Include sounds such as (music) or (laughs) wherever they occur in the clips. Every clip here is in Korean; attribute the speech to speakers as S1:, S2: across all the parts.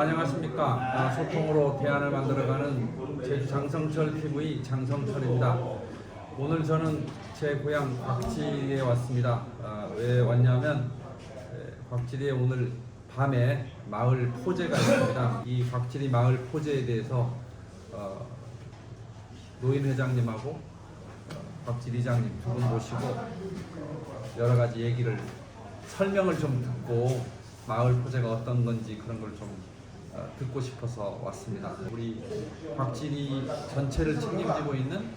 S1: 안녕하십니까? 아, 소통으로 대안을 만들어가는 제주 장성철 TV 장성철입니다. 오늘 저는 제 고향 곽지리에 왔습니다. 아, 왜 왔냐면 에, 곽지리에 오늘 밤에 마을 포제가 있습니다. 이 곽지리 마을 포제에 대해서 어, 노인 회장님하고 어, 곽지리 이장님 두 분 모시고 어, 여러 가지 얘기를 설명을 좀 듣고 마을 포제가 어떤 건지 그런 걸좀 어, 듣고 싶어서 왔습니다. 우리 곽지리 전체를 책임지고 있는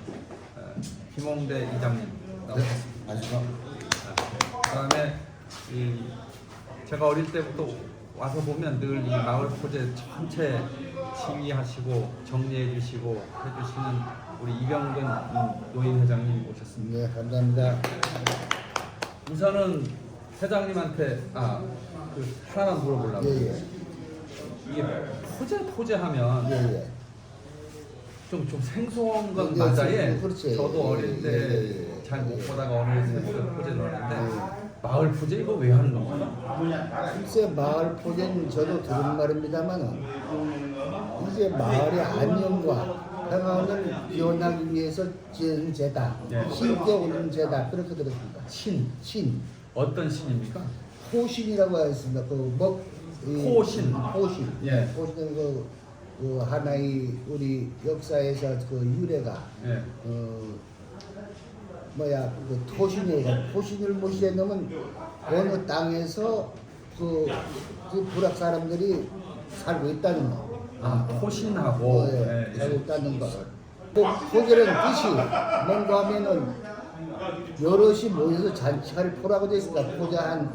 S1: 어, 김홍대 이장님 나오셨습니다.
S2: 안녕하세요.
S1: 그다음에 이 제가 어릴 때부터 와서 보면 늘 이 마을 포제 전체 지휘하시고 정리해 주시고 해주시는 우리 이병근 음, 노인 회장님 오셨습니다.
S2: 네, 감사합니다.
S1: 우선은 회장님한테 아그 하나만 물어보려고
S2: 예, 예.
S1: 이게 포제 포제하면
S2: 예, 예.
S1: 좀, 좀 생소한 건
S2: 예,
S1: 맞아
S2: 예,
S1: 예.
S2: 그렇지.
S1: 저도 어릴
S2: 예,
S1: 때
S2: 예, 예.
S1: 잘 못 보다가 어느 새 포제를 하는데 마을 포제 이거 왜 하는 겁니까?
S2: 글쎄 마을 포제는 저도 들은 말입니다만은 이제 마을의 안녕과 평안을 기원하기 위해서 지은 제다,
S1: 예.
S2: 신께 오는 제다 그렇게 들었습니다.
S1: 신
S2: 신,
S1: 어떤 신입니까?
S2: 호신이라고 하였습니다. 그먹
S1: 호신.
S2: 호신,
S1: 예.
S2: 호신은 그, 그 하나의 우리 역사에서 그 유래가
S1: 예.
S2: 어 뭐야 그 토신이에요. 토신을 모시게 놓으면 어느 땅에서 그, 그 부락 사람들이 살고 있다는 거.
S1: 아 호신하고
S2: 어, 예,
S1: 예,
S2: 살고
S1: 예.
S2: 있다는 거. 그 호결은 뜻이 뭔가 하면은 여럿이 모여서 잔치를 포라고 되어 있으니까 포자 한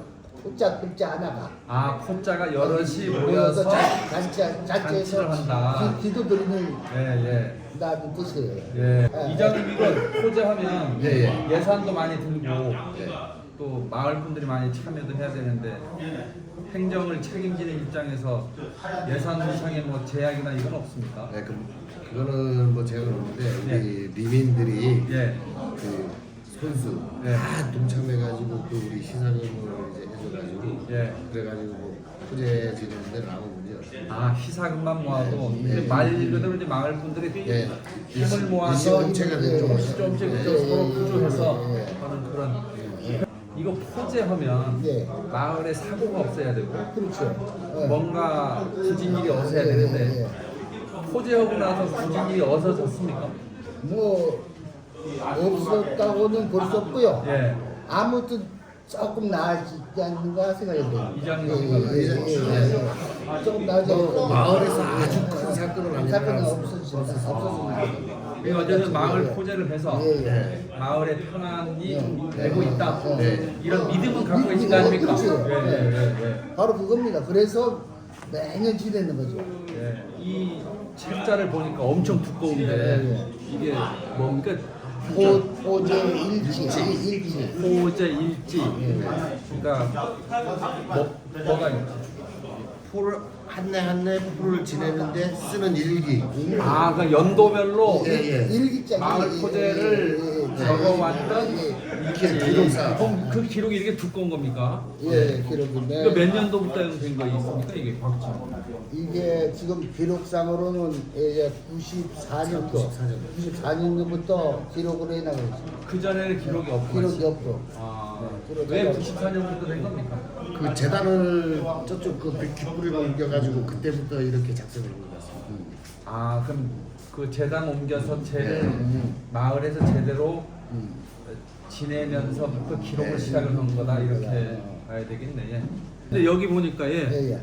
S2: 포자 글자 하나가
S1: 아 포자가 여럿이 모여서
S2: 잔- 잔치 잔치에서
S1: 잔치를 한다.
S2: 기, 도 드리는
S1: 예예
S2: 나도 뜻이에요.
S1: 예.
S2: 예.
S1: 이장님 이거 포제하면
S2: 예, 예.
S1: 산도 많이 들고 또 마을 분들이 많이 참여도 해야 되는데 행정을 책임지는 입장에서 예산 상의 뭐 제약이나 이건 없습니까?
S3: 네, 그, 그거는 뭐 제가 그러는데 우리 리민들이
S1: 예.
S3: 그
S1: 네.
S3: 다 동참해가지고 그 우리 시상을 이제 해줘가지고
S1: 예.
S3: 그래가지고 뭐 후제 지내는데 아무 문제 없어요.
S1: 아 희사금만 모아도
S3: 예.
S1: 근데 말 그대로 이제 마을 분들이
S3: 예.
S1: 힘을 모아서
S3: 일시공체가 된
S1: 조금씩 조금씩
S3: 예.
S1: 또 서로 구조해서
S2: 예, 예.
S1: 하는 그런 이거 포제하면
S2: 예.
S1: 마을에 사고가 없어야 되고
S2: 그렇죠. 예.
S1: 뭔가 굳은 일이 없어야
S2: 예,
S1: 되는데
S2: 예, 예.
S1: 포제하고 나서 굳은 일이 어서졌습니까?
S2: 뭐 없었다고는 볼 수 없고요.
S1: 예.
S2: 아무튼 조금 나아지지 않는가 생각이 돼요.
S1: 이장님
S2: 예,
S1: 생각은?
S2: 예, 예, 예, 예. 조금 나아져.
S3: 뭐 마을에서 아주 큰 사건은 아니라
S2: 사건은.
S1: 이 어제는 마을
S2: 예.
S1: 포제를 해서
S2: 예, 예.
S1: 마을의 평안이
S2: 예.
S1: 되고 있다.
S3: 네.
S1: 이런 믿음은 갖고
S2: 믿-
S1: 계신 거 아닙니까?
S2: 그렇죠.
S1: 예, 예, 예, 예.
S2: 바로 그겁니다. 그래서 매년 지내는 거죠.
S1: 예, 이 책자를 보니까 엄청 두꺼운데
S2: 예,
S1: 이게 뭡니까?
S2: 호, 호재 일지, 일지.
S1: 호제 일지. 그러니까 뭐 뭐가 있지?
S3: 풀을 한해 한해 풀을 지내는데 쓰는 일기.
S1: 아, 그 연도별로
S3: 예, 예.
S2: 일기장.
S1: 마을 포제를 적어왔던 일지.
S3: 기록사.
S1: 그럼 그 기록이 이렇게 두꺼운 겁니까?
S2: 예, 기록인데.
S1: 몇 년도부터 된 거 있습니까? 이게 곽지.
S2: 이게 지금 기록상으로는 이제 94년도, 94년도부터 기록으로 해나가고 있습니다.
S1: 그 전에는 기록이 없고.
S2: 기록이 없고.
S1: 아,
S2: 네,
S1: 왜
S2: 없고.
S1: 94년부터 된 겁니까?
S3: 그 재단을 저쪽 그 귓불이로 옮겨가지고 그때부터 이렇게 작성을 한 것 같습니다.
S1: 아, 그럼 그 재단 옮겨서 제를
S2: 음.
S1: 마을에서 제대로
S2: 음.
S1: 지내면서부터 기록을
S3: 네.
S1: 시작을 한 거다 이렇게
S2: 네.
S1: 봐야 되겠네. 예. 근데 여기 보니까 예,
S2: 예, 예.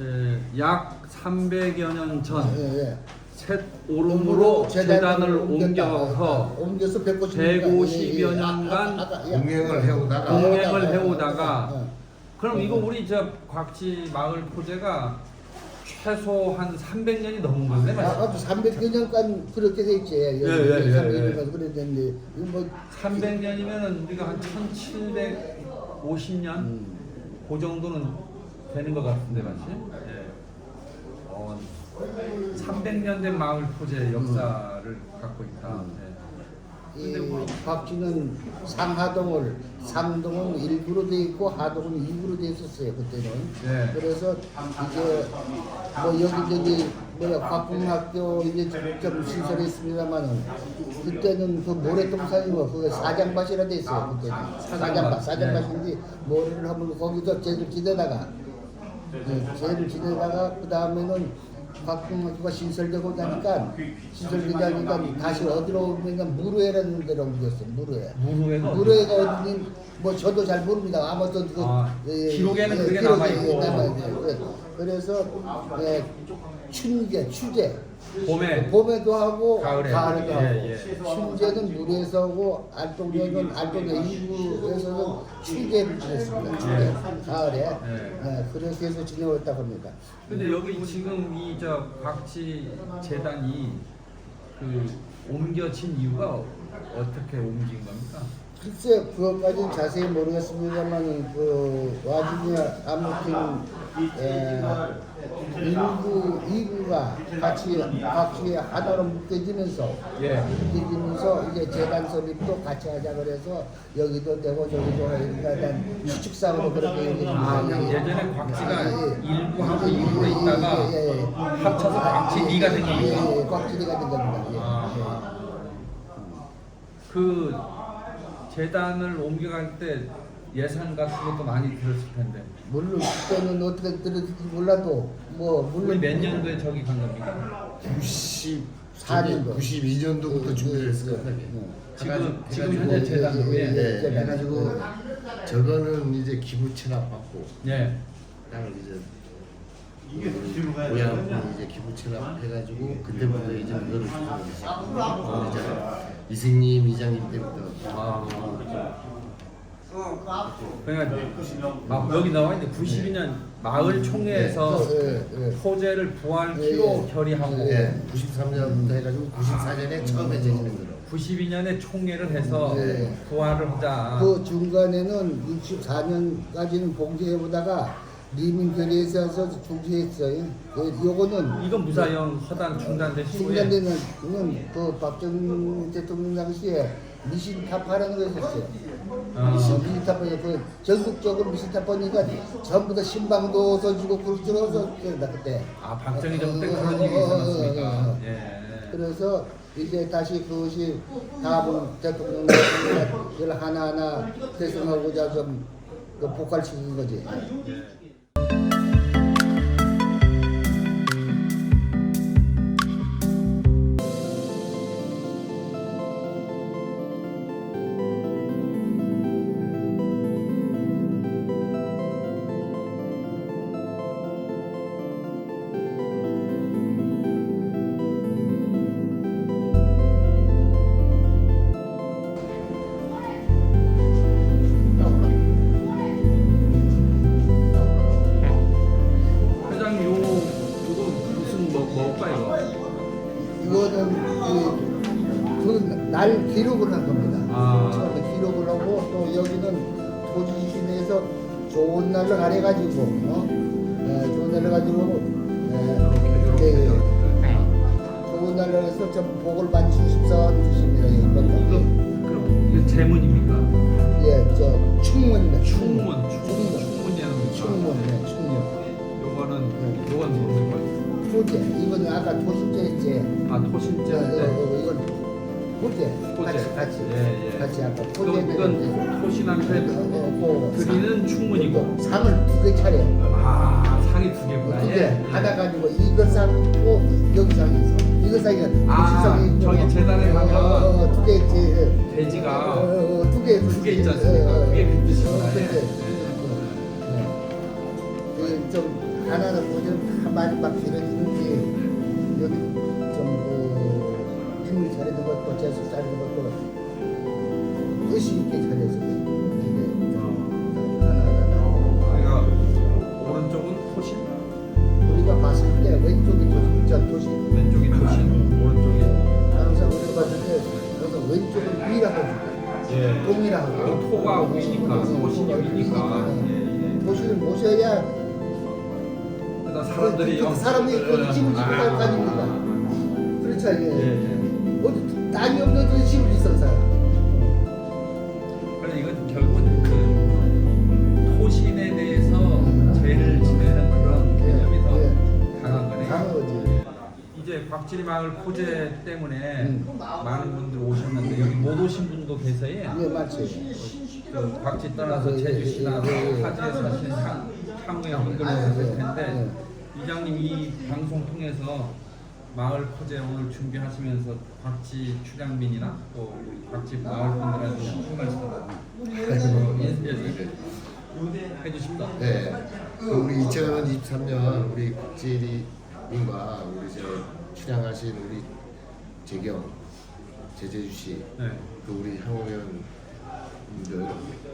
S1: 예, 약 300여 년 전
S2: 예, 예.
S1: 셋 오름으로 재단을
S2: 옮겼다.
S1: 옮겨서
S2: 옮겨서 150
S1: 150여 년간
S3: 공행을 해오다가
S1: 공행을 해오다가
S2: 어.
S1: 그럼 이거 우리 저 곽지 마을 포제가 최소 한 300년이 넘은 건데
S2: 아,
S1: 맞죠?
S2: 아주 300여 년간 그렇게 돼 있지. 예,
S1: 예, 예, 예,
S2: 300여 년
S1: 예.
S2: 그랬는데 이거 뭐
S1: 300년이면은 우리가 한 1750년
S2: 음.
S1: 그 정도는 되는 것 같은데 맞지? 예. 어, 300년 된 마을 포제 역사를 갖고 있다.
S2: 음.
S1: 예.
S2: 이 박쥐는 상하동을 상동은 일부로 돼 있고 하동은 이부로 돼 있었어요 그때는.
S1: 네.
S2: 그래서 이제 뭐 여기 저기 뭐야 과풍학교 이제 좀 신설했습니다만은 그때는 그 모래동산이고 그 사장밭이라 돼 있어요 그때는 사장밭 사장밭인데 모래를 하면 거기서 쟤를 지내다가 네, 쟤를 지내다가 그 다음에는 곽풍학교가 신설되고 나니까 신설되니까 다시 어디로 오면 무르회라는 데로 옮겼어요 무르회.
S1: 무르회가 어디?
S2: 무르회가 어딘지 뭐 저도 잘 모릅니다 아무튼 그
S1: 아,
S2: 예,
S1: 기록에는
S2: 예,
S1: 그게
S2: 기록에
S1: 남아있고.
S2: 남아있어요. 예. 그래서 예, 춘제 추제
S1: 봄에
S2: 봄에도 하고
S1: 가을에.
S2: 가을에 도
S1: 예,
S2: 하고
S1: 예.
S2: 춘제는 물에서 하고 알동역은 알동역 일부에서는 추제를 지냈습니다 추제 가을에
S1: 예.
S2: 예, 그렇게 해서 지내왔다고 합니다
S1: 근데 여기 지금 이 저 박쥐 재단이 그 옮겨진 이유가 어떻게 옮긴 겁니까?
S2: 글쎄 그것까지는 자세히 모르겠습니다만 그 와중에 아무튼 에, 일부 이부가 같이 같이 하나로 묶여지면서
S1: 예.
S2: 묶여지면서 이제 재단 설립도 같이 하자 그래서 여기도 되고 저기도 하니까 일단 추측상으로 그렇게 얘기를
S1: 아,
S2: 예.
S1: 예전에 박쥐가
S2: 예, 예.
S1: 일부하고 이부로 있다가
S2: 예, 예, 예.
S1: 합쳐서 박쥐리가 된
S2: 예? 예, 곽지리가 된 겁니다. 예.
S1: 아. 그 재단을 옮겨갈 때 예산 같은 것도 많이 들었을 텐데
S2: 물론 그때는 어떻게 들었을지 몰라도 뭐
S1: 우리
S2: 물론
S1: 몇 년도에 저기 간 겁니까?
S3: 90
S2: 4년도.
S3: 92년도부터 준비를 했을 거예요.
S1: 지금 지금
S3: 해가지고-
S1: 현재 재단으로
S2: 예,
S1: 예.
S3: 예,
S2: 예.
S3: 해가지고 저거는 이제 기부 체납 받고
S1: 예.
S3: 그다음에 이제 고향 이제 기부 체납 해가지고 그때부터 이제 그거를 주고 시작했고 이제 이승님 이장님 때부터.
S1: 아. 그러니까 아, 여기 나와 있는데 92년 마을 총회에서
S2: 예, 예.
S1: 호재를 부활
S2: 예,
S1: 키로
S2: 예.
S1: 결의하고
S3: 예, 93년부터 해가지고 94년에 처음에 제기된 거로
S1: 92년에 총회를 해서
S2: 예.
S1: 부활을 하자.
S2: 그 중간에는 64년까지는 봉제해 보다가 리민결의에서 중지했어요. 그 요거는
S1: 이건 무사형 허당 중단되시고
S2: 중단되는 그 박정희 대통령 당시에 미신 타파라는 거 있었어요.
S1: 아.
S2: 미신 미신 타파 그 전국적으로 미신 타파니까 전부 다 신방도 써주고 그렇게 들어서 그랬다 그때.
S1: 아 박정희 정부 때
S2: 어,
S1: 그런
S2: 어,
S1: 일이
S2: 어, 어,
S1: 있었습니까?
S2: 어, 어.
S1: 예.
S2: 그래서 이제 다시 그것이 다음 대통령 을 하나하나 대승하고자 좀그 복활시킨 거지.
S1: 회 장
S2: 날로 가려가지고 어? 예, 좋은 날로 가지고 예,
S1: 이렇게,
S2: 예, 예.
S1: 이렇게.
S2: 좋은 날로 해서 좀 복을 많이 주십사 주십니다.
S1: 이거
S2: 이건
S1: 그럼 이거 재문입니까?
S2: 예 저 충문입니다.
S1: 충문,
S2: 충문.
S1: 충문, 충문이라는 거.
S2: 충문, 네, 충문.
S1: 요거는
S2: 네.
S1: 요건 뭡니까?
S2: 토제 이거는 아까 토신제 했지.
S1: 아
S2: 저,
S1: 토신제
S2: 어,
S1: 때.
S2: 어. 토제. 같이 같이
S1: 예, 예.
S2: 같이 아까
S1: 이건,
S2: 토제
S1: 이건 토신한테
S2: 어, 그
S1: 드리는 충문이고.
S2: 상을 두 개 차려.
S1: 아 상이 두 개구나.
S2: 두 개.
S1: 예.
S2: 하나 가지고 이거 상고 여기 상이 있어. 이거 상이
S1: 아, 저기 재단에 가면
S2: 두개. 예.
S1: 돼지가
S2: 어, 어, 두 개.
S1: 두개 있지 않습니까? 그게 그 뜻이구나.
S2: 두 개.
S1: 예.
S2: 네. 이게 좀 하나는 뭐좀 한 마리 막 길어 차리는 것도 재수 차리는 것도 뜻이 있게 차려서 이게 좀 하나하나
S1: 우리가 오른쪽은 토신,
S2: 우리가 봤을 때 왼쪽이 도시, 저 도시
S1: 왼쪽이 토신, 오른쪽이
S2: 항상 우리가 봤을 때 그래서 왼쪽은 위라고 주고
S1: 예.
S2: 동이라고
S1: 그 토가 위니까 토신이 위니까. 예, 예.
S2: 모셔야
S1: 사람들이
S2: 그, 그 사람이 그살거 아닙니까 그렇죠 예.
S1: 예, 예.
S2: 어디 땅이 없는 그 집을 있었어요. 그래 이건 결국은 그 토신에 대해서 죄를 지내는 그런 예, 개념이 더 예. 강한 거네. 강한 거지.
S1: 이제 곽지리 마을 코제 때문에
S2: 음.
S1: 많은 분들 오셨는데 여기 못 오신 분도 계세요.
S2: 예, 맞죠.
S1: 그 곽지 떠나서 제주시나 하자에서 사실 향후에 흔들려
S2: 아,
S1: 예, 예.
S2: 예. 아, 예.
S1: 을 텐데 이장님 이 방송 통해서 마을 포제 오늘 준비하시면서 곽지 출향민이나 또 곽지 마을 분들한테 한 말씀 해주십니다.
S3: 네. 그 우리 2023년 우리 국지리님과 우리 이제 출양하신 우리 재경, 제재주 씨,
S1: 네.
S3: 그 우리 향후회원들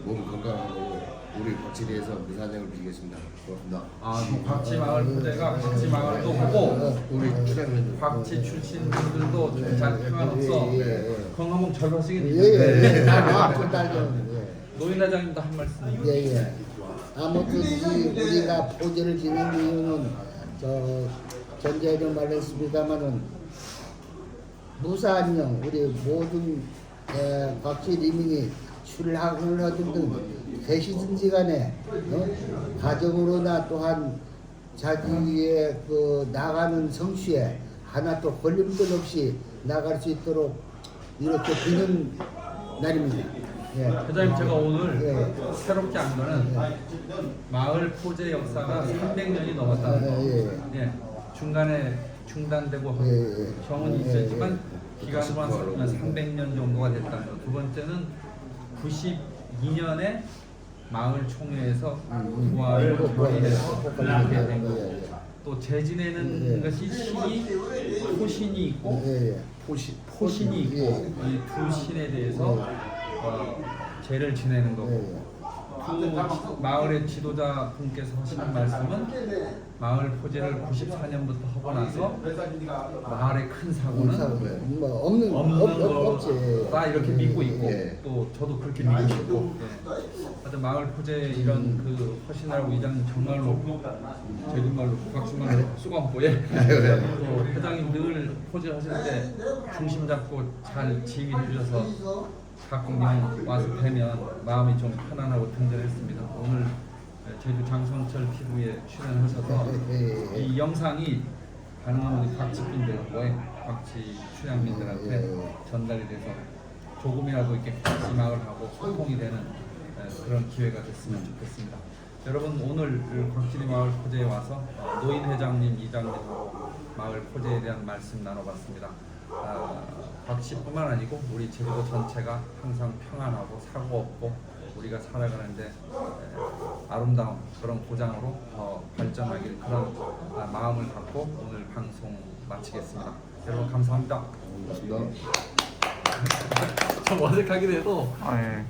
S3: 몸 건강하고 우리 국지리에서 무사장을 빌겠습니다. 고맙습니다.
S1: 아, 또 곽지 마을 포제가 곽지 마을도 보고
S3: 우리 출양민들.
S1: 곽지 출신 분들도 좀잘 평안없어
S2: 예, 예, 예.
S1: 건강봉 절반씩은
S2: 예,
S1: 있는데
S2: 예, 예. 아, 그 딸좀 예.
S1: 노인 회장님도 한 말씀.
S2: 예, 예. 아무튼 이 우리가 포즈를 지는 이유는 저 전제도 말했습니다마는 무사안녕 우리 모든 에, 각지 리민이 출학을 하든 계시든지 간에 어? 가정으로나 또한 자기의 그 나가는 성취에 하나 또 걸림돌 없이 나갈 수 있도록 이렇게 비는 날입니다. 예.
S1: 회장님 제가 오늘
S2: 예.
S1: 새롭게 안 거는 마을 포제 역사가 300년이 넘었다는 거.
S2: 예, 예.
S1: 예. 중간에 중단되고
S2: 예, 예.
S1: 경은
S2: 예,
S1: 있었지만
S2: 예.
S1: 기간으로 한 300년 정도가 됐다는 거. 두 번째는 92년에 마을 총회에서
S2: 음,
S1: 부활을
S2: 음.
S1: 결의해서
S2: 음.
S1: 하게 된
S2: 예,
S1: 거고
S2: 예.
S1: 또
S2: 예.
S1: 것이 신이 포신이 있고
S2: 예, 예.
S3: 포시.
S1: 포신이 있고
S2: 예.
S1: 이두 신에 대해서 어, 제를 지내는 거고. 그 마을의 지도자 분께서 하시는 말씀은 마을 포제를 94년부터 하고 나서 마을의 큰 사고는
S2: 뭐 없는
S1: 없는
S2: 없, 없, 없지.
S1: 거다 이렇게 믿고 있고
S3: 예.
S1: 또 저도 그렇게 믿고 있고 예. 하여튼 마을 포제 이런 그 허신하고 이장 정말로 제주말로 국악수말로 수건보에 또 회장님 늘 포제 하실 때 중심 잡고 잘 지휘해 주셔서 가끔 와서 뵈면 마음이 좀 편안하고 든든했습니다. 오늘 제주 장성철 TV에 출연하셔서. 이 영상이 가능한 우리 박지빈들과의 박지 출연민들한테
S2: 예, 예.
S1: 전달이 돼서 조금이라도 이렇게 박지 마을하고 소통이 되는 에, 그런 기회가 됐으면 좋겠습니다. 여러분 오늘 그 곽지리 마을 포제에 와서 어, 노인 회장님, 이장님하고 마을 포제에 대한 말씀 나눠봤습니다. 아, 곽시뿐만 아니고 우리 제주도 전체가 항상 평안하고 사고 없고 우리가 살아가는데 에, 아름다운 그런 고장으로 더 발전하길 그런 아, 마음을 갖고 오늘 방송 마치겠습니다. 여러분
S3: 감사합니다. (laughs)
S1: 좀 어색하긴 해도
S4: 아, 예.